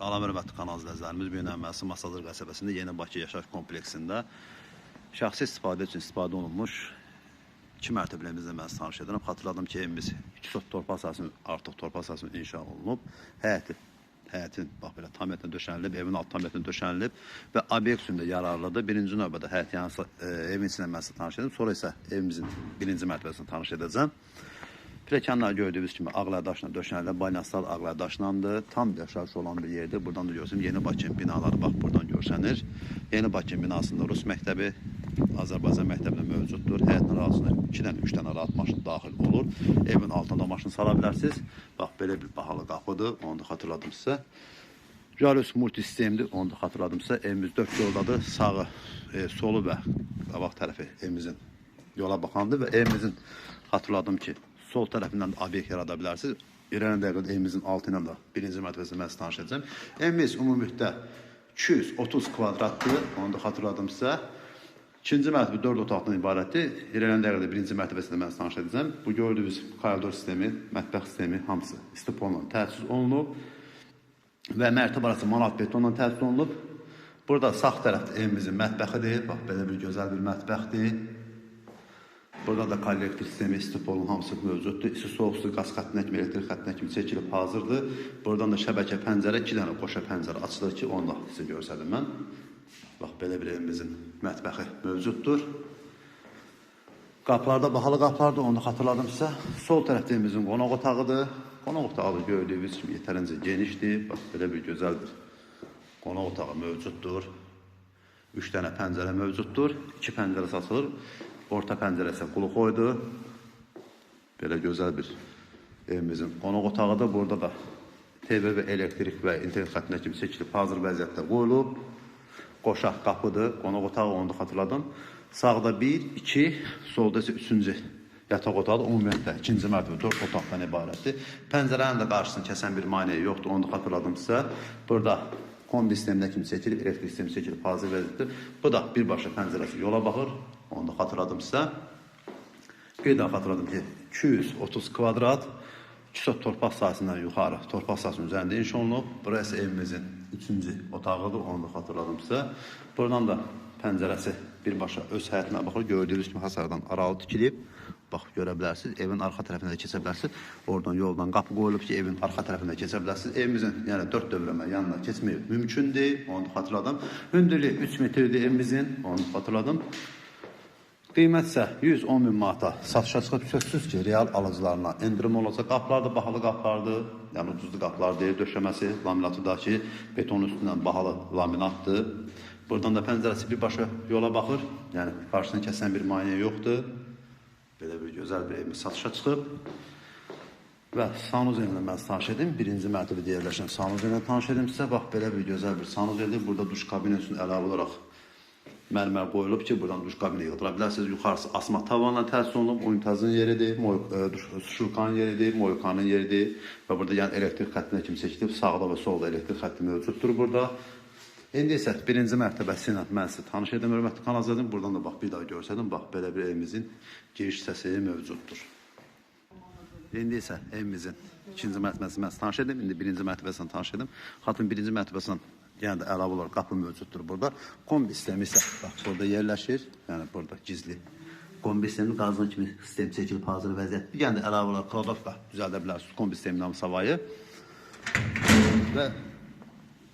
Salam hörmətli kanal izləyicilərimiz, bu gün əməsi Masazır qəsəbəsində Yeni Bakı yaşayış kompleksində şəxsi istifadə üçün istifadə olunmuş iki mərtəbəlimizlə mən tanış edirəm. Xatırladım ki, evimiz 2 sot torpaq sahəsinin artıq torpaq sahəsinin inşa olunub. Həyəti həyətin bax belə tam yetən döşənilib, evin alt tam yetən döşənilib və obyekt üçün də yararlıdır. Birinci növbədə həyət yanı e, evin içində mən tanış edim. Sonra isə evimizin birinci mərtəbəsini tanış edəcəm. Pilləkənlər gördüyünüz kimi ağlardaşla döşənilib, baynaslar ağlardaşlandı. Tam yaşayış olan bir yerdir. Buradan da görsün Yeni Bakı binaları bax buradan görsənir. Yeni Bakı binasında Rus məktəbi, Azərbaycan məktəbi də mövcuddur. Həyətin arasına 2-dən 3 dənə rahat maşın daxil olur. Evin altında maşın sala bilərsiniz. Bax belə bir bahalı qapıdır. Onu da xatırladım sizə. Jalus multi sistemdir. Onu da xatırladım sizə. Evimiz 4 yoldadır. Sağı, e, solu və qabaq tərəfi evimizin yola baxandır və evimizin xatırladım ki, sol tərəfindən də obyekt yarada bilərsiniz. İrəli dəqiqədə evimizin altı ilə də birinci mərtəbəsində mən tanış edəcəm. Evimiz ümumilikdə 230 kvadratdır. Onu da xatırladım sizə. İkinci mərtəbə 4 otaqdan ibarətdir. İrəli dəqiqədə birinci mərtəbəsində mən tanış edəcəm. Bu gördüyünüz koridor sistemi, mətbəx sistemi hamısı istiponla təchiz olunub və mərtəbə arası manat betonla təchiz olunub. Burada sağ tərəfdə evimizin mətbəxidir. Bax belə bir gözəl bir mətbəxdir. Burada da kollektor sistemi, istipolun hamısı mövcuddur. İsti soğuk su qaz xəttinə kimi, elektrik xəttinə kimi çəkilib hazırdır. Buradan da şəbəkə pəncərə, iki dənə qoşa pəncərə açılır ki, onu da sizə göstərdim mən. Bax belə bir evimizin mətbəxi mövcuddur. Qapılarda bahalı qapılardır, onu xatırladım sizə. Sol tərəfdə evimizin qonaq otağıdır. Qonaq otağı gördüyünüz kimi yetərincə genişdir. Bax belə bir gözəl bir qonaq otağı mövcuddur. Üç dənə pəncərə mövcuddur. İki pəncərə açılır. Orta pəncərə isə qulu qoydu. Belə gözəl bir evimizin qonaq otağıdır. Burada da TV və elektrik və internet xəttinə kimi çəkilib hazır vəziyyətdə qoyulub. Qoşaq qapıdır, qonaq otağı onu da xatırladım. Sağda 1, 2, solda isə 3-cü yataq otağı da ümumiyyətlə ikinci mərtəbə 4 otaqdan ibarətdir. Pəncərənin də qarşısını kəsən bir maneə yoxdur, onu da xatırladım sizə. Burada kombi sisteminə kimi çəkilib, elektrik sistemi çəkilib hazır vəziyyətdir. Bu da birbaşa pəncərəsi yola baxır, onu da xatırladım sizə. Bir daha xatırladım ki, 230 kvadrat, 2 sot torpaq sahəsindən yuxarı, torpaq sahəsinin üzərində inşa olunub. Burası evimizin üçüncü otağıdır, onu da xatırladım sizə. Buradan da pəncərəsi birbaşa öz həyətinə baxır. Gördüyünüz kimi hasardan aralı tikilib. Bax görə bilərsiniz. Evin arxa tərəfinə də keçə bilərsiniz. Oradan yoldan qapı qoyulub ki, evin arxa tərəfinə keçə bilərsiniz. Evimizin yəni 4 dövrəmə yanına keçmək mümkündür. Onu da xatırladım. Hündürlüyü 3 metrdir evimizin. Onu da xatırladım. Qiymət isə 110 min manata satışa çıxıb sözsüz ki, real alıcılarına endirim olacaq. Qapılar da bahalı qapılardır. Yəni ucuzlu qapılar deyil. Döşəməsi, laminatı da beton üstündən bahalı laminatdır. Buradan da pəncərəsi birbaşa yola baxır. Yəni qarşısını kəsən bir maneə yoxdur. Belə bir gözəl bir evimiz satışa çıxıb. Və sanuzel ilə mən tanış edim. Birinci mərtəbədə yerləşən sanuzel ilə tanış edim sizə. Bax belə bir gözəl bir sanuzeldir. Burada duş kabini üçün əlavə olaraq mərmər qoyulub ki, buradan duş kabini yığdıra bilərsiniz. Yuxarısı asma tavanla təsis olunub. Unitazın yeridir, e, şurkanın yeridir, moykanın yeridir və burada yəni elektrik xəttinə kimi çəkilib. Sağda və solda elektrik xətti mövcuddur burada. İndi isə birinci mərtəbəsi ilə mən sizə tanış edim, hörmətli kanal izlədim. Buradan da bax bir daha görsədim, bax belə bir evimizin giriş hissəsi mövcuddur. İndi isə evimizin ikinci mərtəbəsini mən tanış edim. İndi birinci mərtəbəsini tanış edim. Xatın birinci mərtəbəsindən yəni də əlavə olaraq qapı mövcuddur burada. Kombi sistemi bax burada yerləşir. Yəni burada gizli kombi sistemi qazın kimi sistem çəkilib hazır vəziyyətdə. Yəni də əlavə olaraq kladovka düzəldə bilərsiniz kombi sistemindən savayı. Və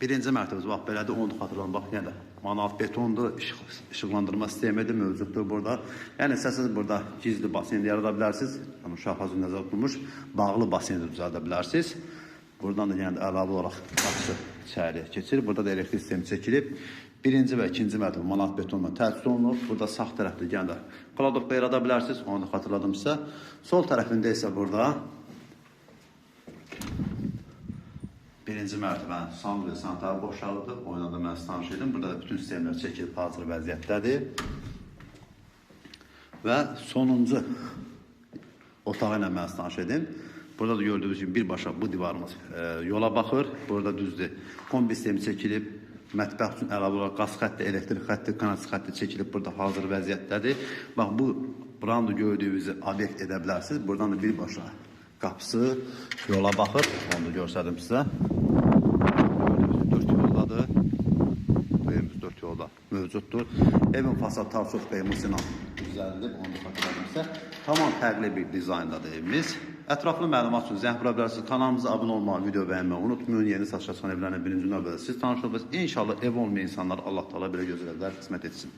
birinci mərtəbəsi bax belədir, onu da xatırlayın. Bax yenə də manual betondur, işıq, işıqlandırma sistemi də mövcuddur burada. Yəni istəsəniz burada gizli basen yarada bilərsiniz. Yəni uşaq hazır nəzərdə tutulmuş bağlı basen də düzəldə bilərsiniz. Buradan da yəni də əlavə olaraq qapısı içəri keçir. Burada da elektrik sistemi çəkilib. Birinci və ikinci mərtəbə manat betonla təchiz olunub. Burada sağ tərəfdə yəni də kladovka yarada bilərsiniz. Onu xatırladım sizə. Sol tərəfində isə burada birinci mərtəbənin san və sanitar boşalıdır. Oyuna da mən tanış edim. Burada da bütün sistemlər çəkilib hazır vəziyyətdədir. Və sonuncu otağı ilə mən tanış edim. Burada da gördüğünüz gibi birbaşa bu divarımız e, ee, yola baxır. Burada düzdür. Kombi sistemi çəkilib, mətbəx üçün əlavə olaraq qaz xətti, elektrik xətti, kanalizasiya xətti çəkilib burada hazır vəziyyətdədir. Bax bu buranı gördüyünüzü obyekt edə bilərsiniz. Buradan da birbaşa qapısı yola baxır. Onu da göstərdim sizə. Gördüyünüz dörd yoldadır. Bu evimiz dörd yolda mövcuddur. Evin fasad Tavsov Bey Musinan düzəldib. Onu da xatırladım sizə. Tamam fərqli bir dizayndadır evimiz. Ətraflı məlumat üçün zəng vura bilərsiniz. Kanalımıza abunə olmağı, video bəyənməyi unutmayın. Yeni satışa çıxan evlərlə birinci növbədə siz tanış olacaqsınız. İnşallah ev olmayan insanlar Allah Taala belə gözəl evlər qismət etsin.